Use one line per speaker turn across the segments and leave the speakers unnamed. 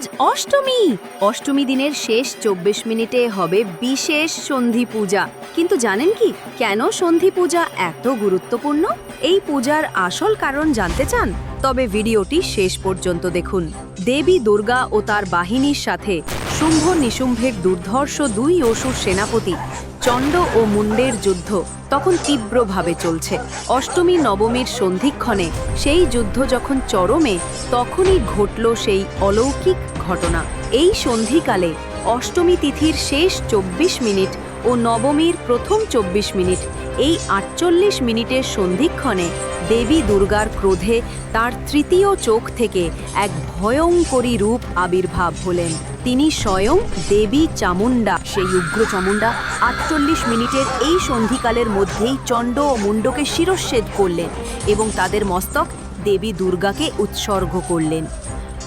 আজ অষ্টমী। অষ্টমী দিনের শেষ চব্বিশ মিনিটে হবে বিশেষ সন্ধি পূজা। কিন্তু জানেন কি, কেন সন্ধি পূজা এত গুরুত্বপূর্ণ? এই পূজার আসল কারণ জানতে চান? তবে ভিডিওটি শেষ পর্যন্ত দেখুন। দেবী দুর্গা ও তার বাহিনীর সাথে শুম্ভ নিশুম্ভের দুর্ধর্ষ দুই অসুর সেনাপতি চণ্ড ও মুন্ডের যুদ্ধ তখন তীব্রভাবে চলছে। অষ্টমী, নবমীর সন্ধিক্ষণে সেই যুদ্ধ যখন চরমে, তখনই ঘটল সেই অলৌকিক ঘটনা। এই সন্ধিকালে অষ্টমী তিথির শেষ চব্বিশ মিনিট ও নবমীর প্রথম চব্বিশ মিনিট। এই আটচল্লিশ মিনিটের সন্ধিক্ষণে দেবী দুর্গার ক্রোধে তার তৃতীয় চোখ থেকে এক ভয়ঙ্করী রূপ আবির্ভাব হলেন। তিনি স্বয়ং দেবী চামুণ্ডা। সেই উগ্র চামুণ্ডা আটচল্লিশ মিনিটের এই সন্ধিকালের মধ্যেই চণ্ড ও মুণ্ডকে শিরচ্ছেদ করলেন এবং তাদের মস্তক দেবী দুর্গাকে উৎসর্গ করলেন।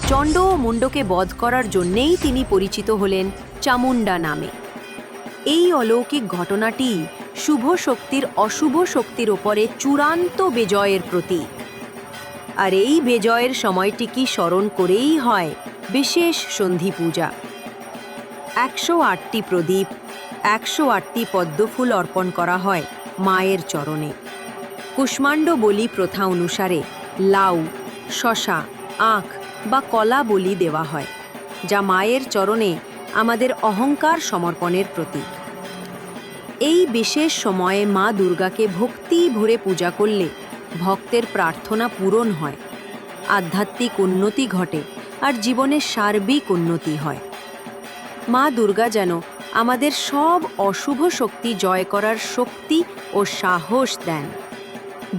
চণ্ড ও মুণ্ডকে বধ করার জন্যেই তিনি পরিচিত হলেন চামুণ্ডা নামে। এই অলৌকিক ঘটনাটি শুভ শক্তির অশুভ শক্তির ওপরে চূড়ান্ত বিজয়ের প্রতীক। আর এই বিজয়ের সময়টিকে স্মরণ করেই হয়? বিশেষ সন্ধি পূজা। একশো আটটি প্রদীপ, একশো আটটি পদ্মফুল অর্পণ করা হয় মায়ের চরণে। কুষ্মাণ্ড বলি প্রথা অনুসারে লাউ, শশা, আখ বা কলা বলি দেওয়া হয়, যা মায়ের চরণে আমাদের অহংকার সমর্পণের প্রতীক। এই বিশেষ সময়ে মা দুর্গাকে ভক্তি ভরে পূজা করলে ভক্তের প্রার্থনা পূরণ হয়, আধ্যাত্মিক উন্নতি ঘটে আর জীবনের সার্বিক উন্নতি হয়। মা দুর্গা যেন আমাদের সব অশুভ শক্তি জয় করার শক্তি ও সাহস দেন।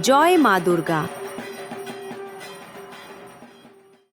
জয় মা দুর্গা।